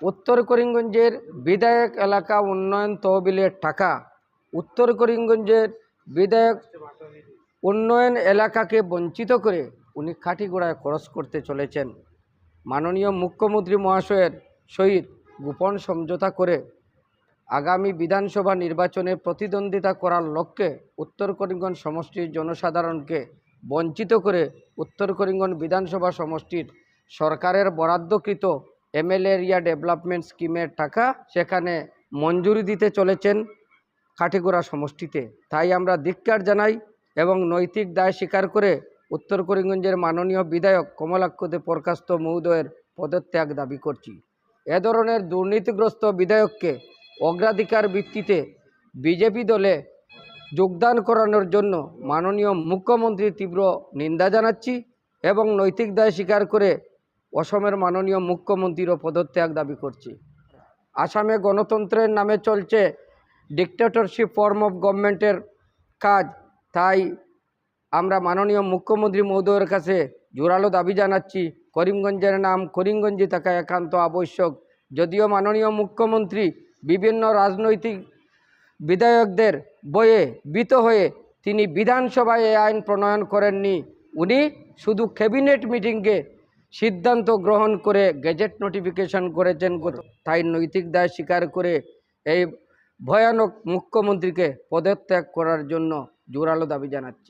উত্তর করিমগঞ্জের বিধায়ক এলাকা উন্নয়ন তহবিলের টাকা। উত্তর করিমগঞ্জের বিধায়ক উন্নয়ন এলাকাকে বঞ্চিত করে উনি কাঠিগোড়ায় খরচ করতে চলেছেন। মাননীয় মুখ্যমন্ত্রী মহাশয়ের সহিত গোপন সমঝোতা করে আগামী বিধানসভা নির্বাচনে প্রতিদ্বন্দ্বিতা করার লক্ষ্যে উত্তর করিমগঞ্জ সমষ্টির জনসাধারণকে বঞ্চিত করে উত্তর করিমগঞ্জ বিধানসভা সমষ্টির সরকারের বরাদ্দকৃত এমএলএ এরিয়া ডেভেলপমেন্ট স্কিমের টাকা সেখানে মঞ্জুরি দিতে চলেছেন কাঠিগোড়া সমষ্টিতে। তাই আমরা ধিক্কার জানাই এবং নৈতিক দায় স্বীকার করে উত্তর করিমগঞ্জের মাননীয় বিধায়ক কমলাক্ষদে বরখাস্ত মহোদয়ের পদত্যাগ দাবি করছি। এ ধরনের দুর্নীতিগ্রস্ত বিধায়ককে অগ্রাধিকার ভিত্তিতে বিজেপি দলে যোগদান করানোর জন্য মাননীয় মুখ্যমন্ত্রীর তীব্র নিন্দা জানাচ্ছি এবং নৈতিক দায় স্বীকার করে অসমের মাননীয় মুখ্যমন্ত্রীরও পদত্যাগ দাবি করছি। আসামে গণতন্ত্রের নামে চলছে ডিক্টেটরশিপ ফর্ম অফ গভর্নমেন্টের কাজ। তাই আমরা মাননীয় মুখ্যমন্ত্রী মহোদয়ের কাছে জোরালো দাবি জানাচ্ছি। করিমগঞ্জের নাম করিমগঞ্জে থাকা একান্ত আবশ্যক। যদিও মাননীয় মুখ্যমন্ত্রী বিভিন্ন রাজনৈতিক বিধায়কদের বয়ে বিত হয়ে তিনি বিধানসভায় এই আইন প্রণয়ন করেননি, উনি শুধু ক্যাবিনেট মিটিংকে সিদ্ধান্ত গ্রহণ করে গেজেট নোটিফিকেশন করেছেন তাই নৈতিক দায় স্বীকার করে এই ভয়ানক মুখ্যমন্ত্রীকে পদত্যাগ করার জন্য জোরালো দাবি জানাচ্ছি।